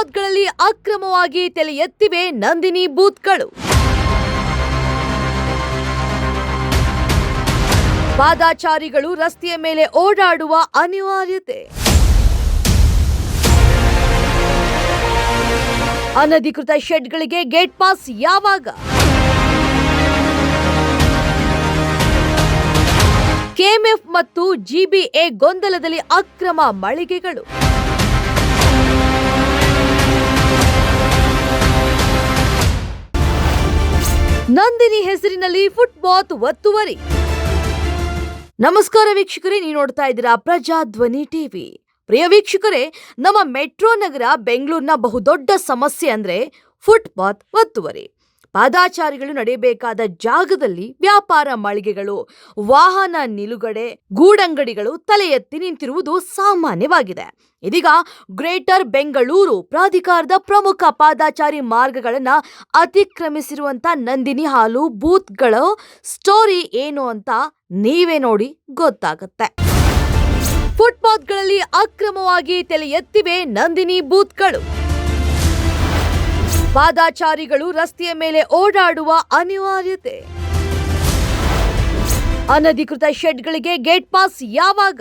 ಫುಟ್ಪಾತ್ಗಳಲ್ಲಿ ಅಕ್ರಮವಾಗಿ ತಲೆ ಎತ್ತಿವೆ ನಂದಿನಿ ಬೂತ್ಗಳು. ಪಾದಾಚಾರಿಗಳು ರಸ್ತೆಯ ಮೇಲೆ ಓಡಾಡುವ ಅನಿವಾರ್ಯತೆ. ಅನಧಿಕೃತ ಶೆಡ್ಗಳಿಗೆ ಗೇಟ್ ಪಾಸ್ ಯಾವಾಗ? ಕೆಎಂಎಫ್ ಮತ್ತು ಜಿಬಿಎ ಗೊಂದಲದಲ್ಲಿ ಅಕ್ರಮ ಮಳಿಗೆಗಳು. ನಂದಿನಿ ಹೆಸರಿನಲ್ಲಿ ಫುಟ್ಬಾತ್ ಒತ್ತುವರಿ. ನಮಸ್ಕಾರ ವೀಕ್ಷಕರೇ, ನೀವು ನೋಡ್ತಾ ಇದ್ದೀರಾ ಪ್ರಜಾಧ್ವನಿ ಟಿವಿ. ಪ್ರಿಯ ವೀಕ್ಷಕರೇ, ನಮ್ಮ ಮೆಟ್ರೋ ನಗರ ಬೆಂಗಳೂರಿನ ಬಹುದೊಡ್ಡ ಸಮಸ್ಯೆ ಅಂದ್ರೆ ಫುಟ್ಪಾತ್ ಒತ್ತುವರಿ. ಪಾದಾಚಾರಿಗಳು ನಡೆಯಬೇಕಾದ ಜಾಗದಲ್ಲಿ ವ್ಯಾಪಾರ ಮಳಿಗೆಗಳು, ವಾಹನ ನಿಲುಗಡೆ, ಗೂಡಂಗಡಿಗಳು ತಲೆ ಎತ್ತಿ ನಿಂತಿರುವುದು ಸಾಮಾನ್ಯವಾಗಿದೆ. ಇದೀಗ ಗ್ರೇಟರ್ ಬೆಂಗಳೂರು ಪ್ರಾಧಿಕಾರದ ಪ್ರಮುಖ ಪಾದಾಚಾರಿ ಮಾರ್ಗಗಳನ್ನು ಅತಿಕ್ರಮಿಸಿರುವಂಥ ನಂದಿನಿ ಹಾಲು ಬೂತ್ಗಳ ಸ್ಟೋರಿ ಏನು ಅಂತ ನೀವೇ ನೋಡಿ ಗೊತ್ತಾಗುತ್ತೆ. ಫುಟ್ಪಾತ್ಗಳಲ್ಲಿ ಅಕ್ರಮವಾಗಿ ತಲೆ ಎತ್ತಿವೆ ನಂದಿನಿ ಬೂತ್ಗಳು. ಪಾದಾಚಾರಿಗಳು ರಸ್ತೆಯ ಮೇಲೆ ಓಡಾಡುವ ಅನಿವಾರ್ಯತೆ. ಅನಧಿಕೃತ ಶೆಡ್ಗಳಿಗೆ ಗೇಟ್ ಪಾಸ್ ಯಾವಾಗ?